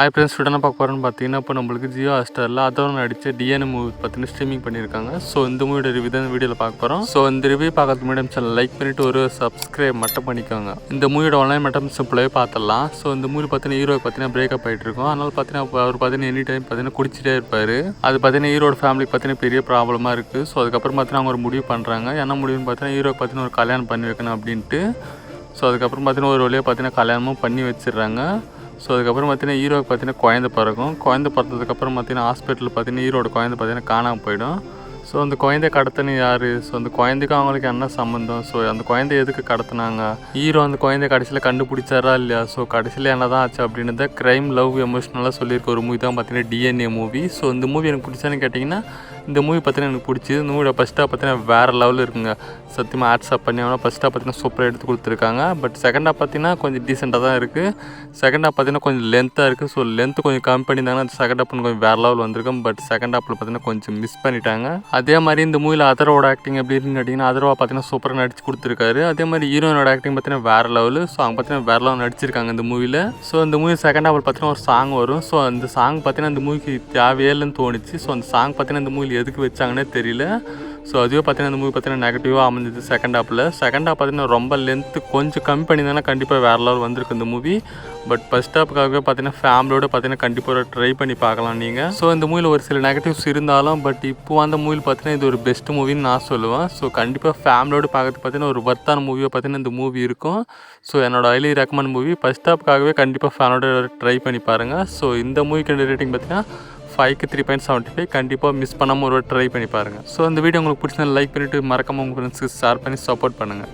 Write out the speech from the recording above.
Hi friends student பார்க்க போகிறோன்னு பார்த்தீங்கன்னா இப்போ நம்மளுக்கு ஜியோ ஹாஸ்டரில் அதோட நடித்த டிஎன் மூவி பார்த்தீங்கன்னா ஸ்ட்ரீமிங் பண்ணியிருக்காங்க. ஸோ இந்த மூவியோட ரிவ்யூ தான் வீடியோவில் பார்க்க போகிறோம் ஸோ இந்த ரிவ்யூ பார்க்கறதுக்கு முன்னாடி சேனல் லைக் பண்ணிவிட்டு ஒரு சப்ஸ்கிரைப் மட்டும் பண்ணிக்கோங்க. இந்த மூவியோட ஆன்லைன் மட்டும் சிம்பிளாகவே பார்த்துடலாம். ஸோ இந்த மூவி பார்த்தீங்கன்னா ஹீரோ பார்த்தீங்கன்னா பிரேக்கப் ஆகிட்டு இருக்கும். அதனால் பார்த்தீங்கன்னா அவர் பார்த்தீங்கன்னா எனி டைம் பார்த்தீங்கன்னா குடிச்சிட்டே இருப்பார். அது பார்த்தீங்கன்னா ஹீரோட ஃபேமிலிக்கு பார்த்தீங்கன்னா பெரிய ப்ராப்ளமாக இருக்குது ஸோ அதுக்கப்புறம் பார்த்தீங்கன்னா அவங்க ஒரு முடிவு பண்ணுறாங்க என்ன முடிவுன்னு பார்த்தீங்கன்னா ஹீரோ பார்த்தீங்கன்னா ஒரு கல்யாணம் பண்ணி வைக்கணும் அப்படின்ட்டு. ஸோ அதுக்கப்புறம் பார்த்தீங்கன்னா ஒரு வழியாக பார்த்தீங்கன்னா கல்யாணமும் பண்ணி வச்சிடுறாங்க. ஸோ அதுக்கப்புறம் பார்த்தீங்கன்னா ஹீரோக்கு பார்த்தீங்கன்னா குழந்த பிறக்கும். குழந்த பிறந்ததுக்கப்புறம் பார்த்தீங்கன்னா ஹாஸ்பிட்டலில் பார்த்தீங்கன்னா ஹீரோட குழந்தை பார்த்தீங்கன்னா காணாமல் போயிடும். ஸோ அந்த குழந்தை கடத்தின யார்? ஸோ அந்த குழந்தைக்கும் அவங்களுக்கு என்ன சம்மந்தம் ஸோ அந்த குழந்தை எதுக்கு கடத்தினாங்க? ஹீரோ அந்த குழந்தை கடைசியில் கண்டுபிடிச்சாரா இல்லையா? ஸோ கடைசியில் என்ன தான் ஆச்சு அப்படின்னு க்ரைம் லவ் எமோஷ்னலாக சொல்லியிருக்க ஒரு மூவி தான் பார்த்தீங்கன்னா D N A movie so இந்த மூவி எனக்கு பிடிச்சான்னு கேட்டிங்கன்னா இந்த மூவி பார்த்தீங்கன்னா எனக்கு பிடிச்சது. இந்த மூவியோட ஃபஸ்ட்டாக பார்த்தீங்கன்னா வேறு லெவலில் இருக்குங்க. சத்தியமாக ஆட்ஸ் அப் பண்ணி ஆனால் ஃபஸ்ட்டாக பார்த்தீங்கன்னா சூப்பராக எடுத்து கொடுத்துருக்காங்க. பட் செகண்டாக பார்த்தீங்கன்னா கொஞ்சம் டீசெண்டாக தான் இருக்குது செகண்டாக பார்த்தீங்கன்னா கொஞ்சம் லென்த்தாக இருக்குது ஸோ லென்த் கொஞ்சம் கம்மி பண்ணியிருந்தாங்கன்னா செகண்ட் ஹாப் கொஞ்சம் வேறு லெவல் வந்திருக்கும். பட் செகண்ட் ஹாப்பில் பார்த்தீங்கன்னா கொஞ்சம் மிஸ் பண்ணிட்டாங்க. அதே மாதிரி இந்த மூவியில் அதரோட ஆக்டிங் எப்படி இருக்குன்னு கேட்டிங்கன்னா அதர்வா பார்த்தீங்கன்னா சூப்பராக நடிச்சு கொடுத்துருக்காரு. அதே மாதிரி ஹீரோனோட ஆக்டிங் பார்த்தீங்கன்னா வேறு லெவலு ஸோ அவங்க பார்த்தீங்கன்னா வேறு லெவல் நடிச்சிருக்காங்க இந்த மூவியில் ஸோ இந்த மூவி செகண்ட் ஹாஃபில் பார்த்தீங்கன்னா ஒரு சாங் வரும். ஸோ அந்த சாங் பார்த்தீங்கன்னா இந்த மூவிக்கு தேவையே இல்லைன்னு தோணுச்சு. ஸோ அந்த சாங் பார்த்தீங்கன்னா இந்த மூவியில் எதுக்கு வச்சாங்கன்னே தெரியல. ஸோ அதுவே பார்த்தீங்கன்னா அந்த மூவி பார்த்தீங்கன்னா நெகட்டிவாக அமைஞ்சது செகண்ட் ஹாப்பில் செகண்ட் ஹாப் பார்த்தீங்கன்னா ரொம்ப லென்த்து கொஞ்சம் கம்மி பண்ணியிருந்தாங்கன்னா கண்டிப்பாக வேறு லெவல் வந்திருக்கு இந்த மூவி பட் ஃபஸ்ட் ஹாப்புக்காகவே பார்த்தீங்கன்னா ஃபேமிலியோட பார்த்தீங்கன்னா கண்டிப்பாக ட்ரை பண்ணி பார்க்கலாம் நீங்கள் ஸோ இந்த மூவியில் ஒரு சில நெகட்டிவ்ஸ் இருந்தாலும் பட் இப்போ அந்த மூவியில் பார்த்தீங்கன்னா இது ஒரு பெஸ்ட் மூவின்னு நான் சொல்லுவேன். ஸோ கண்டிப்பாக ஃபேமிலியோட பார்க்கறதுக்கு பார்த்தீங்கன்னா ஒரு வர்த்தான மூவியை பார்த்தீங்கன்னா இந்த மூவி இருக்கும். ஸோ என்னோட ஹைலி ரெக்கமெண்ட் மூவி ஃபஸ்ட் ஹாப்புக்காகவே கண்டிப்பாக ஃபேமிலியோட ட்ரை பண்ணி பாருங்கள் ஸோ இந்த மூவிக்கு ரேட்டிங் பார்த்தீங்கன்னா ஃபைவ்க்கு த்ரீ பாயிண்ட் செவன்ட்டி ஃபைவ் கண்டிப்பாக மிஸ் பண்ணாமல் ஒரு ட்ரை பண்ணி பாருங்கள் ஸோ இந்த வீடியோ உங்களுக்கு பிடிச்சதுனா லைக் பண்ணிவிட்டு மறக்காமல் உங்கள் ஃப்ரெண்ட்ஸ்க்கு ஷேர் பண்ணி சப்போர்ட் பண்ணுங்கள்